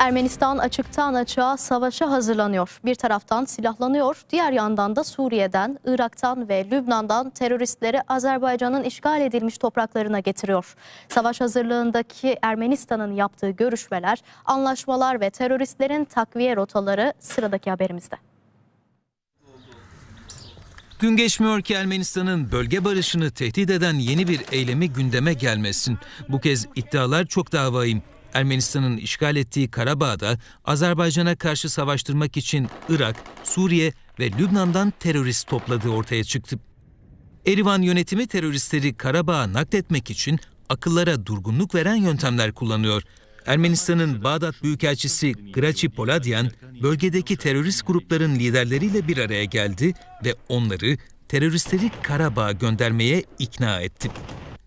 Ermenistan açıktan açığa savaşa hazırlanıyor. Bir taraftan silahlanıyor, diğer yandan da Suriye'den, Irak'tan ve Lübnan'dan teröristleri Azerbaycan'ın işgal edilmiş topraklarına getiriyor. Savaş hazırlığındaki Ermenistan'ın yaptığı görüşmeler, anlaşmalar ve teröristlerin takviye rotaları sıradaki haberimizde. Gün geçmiyor ki Ermenistan'ın bölge barışını tehdit eden yeni bir eylemi gündeme gelmesin. Bu kez iddialar çok daha vahim. Ermenistan'ın işgal ettiği Karabağ'da Azerbaycan'a karşı savaştırmak için Irak, Suriye ve Lübnan'dan terörist topladığı ortaya çıktı. Erivan yönetimi teröristleri Karabağ'a nakletmek için akıllara durgunluk veren yöntemler kullanıyor. Ermenistan'ın Bağdat Büyükelçisi Graci Poladyan, bölgedeki terörist grupların liderleriyle bir araya geldi ve onları teröristleri Karabağ'a göndermeye ikna etti.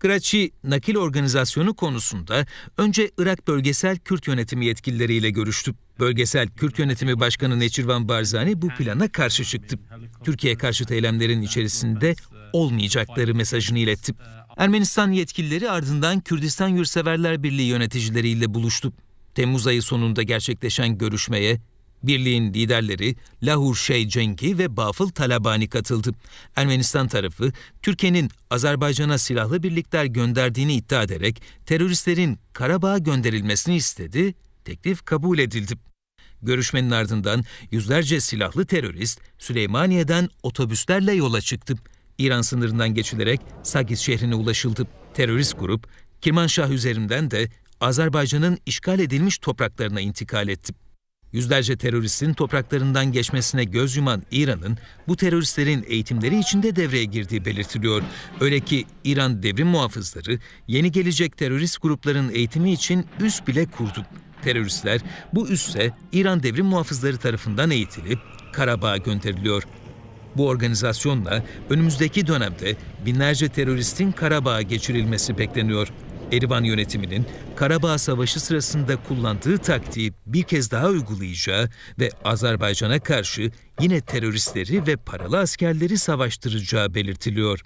Graci, nakil organizasyonu konusunda önce Irak Bölgesel Kürt Yönetimi yetkilileriyle görüştü. Bölgesel Kürt Yönetimi Başkanı Neçirvan Barzani bu plana karşı çıktı. Türkiye karşıtı eylemlerin içerisinde olmayacakları mesajını iletti. Ermenistan yetkilileri ardından Kürdistan Yurtseverler Birliği yöneticileriyle buluştu. Temmuz ayı sonunda gerçekleşen görüşmeye Birliğin liderleri Lahur Şey Cenki ve Bafıl Talabani katıldı. Ermenistan tarafı Türkiye'nin Azerbaycan'a silahlı birlikler gönderdiğini iddia ederek teröristlerin Karabağ'a gönderilmesini istedi. Teklif kabul edildi. Görüşmenin ardından yüzlerce silahlı terörist Süleymaniye'den otobüslerle yola çıktı. İran sınırından geçilerek Sagis şehrine ulaşıldı. Terörist grup Kirmanşah üzerinden de Azerbaycan'ın işgal edilmiş topraklarına intikal etti. Yüzlerce teröristin topraklarından geçmesine göz yuman İran'ın bu teröristlerin eğitimleri içinde devreye girdiği belirtiliyor. Öyle ki İran devrim muhafızları yeni gelecek terörist grupların eğitimi için üs bile kurdu. Teröristler bu üsse İran devrim muhafızları tarafından eğitilip Karabağ'a gönderiliyor. Bu organizasyonla önümüzdeki dönemde binlerce teröristin Karabağ'a geçirilmesi bekleniyor. Erivan yönetiminin Karabağ Savaşı sırasında kullandığı taktiği bir kez daha uygulayacağı ve Azerbaycan'a karşı yine teröristleri ve paralı askerleri savaştıracağı belirtiliyor.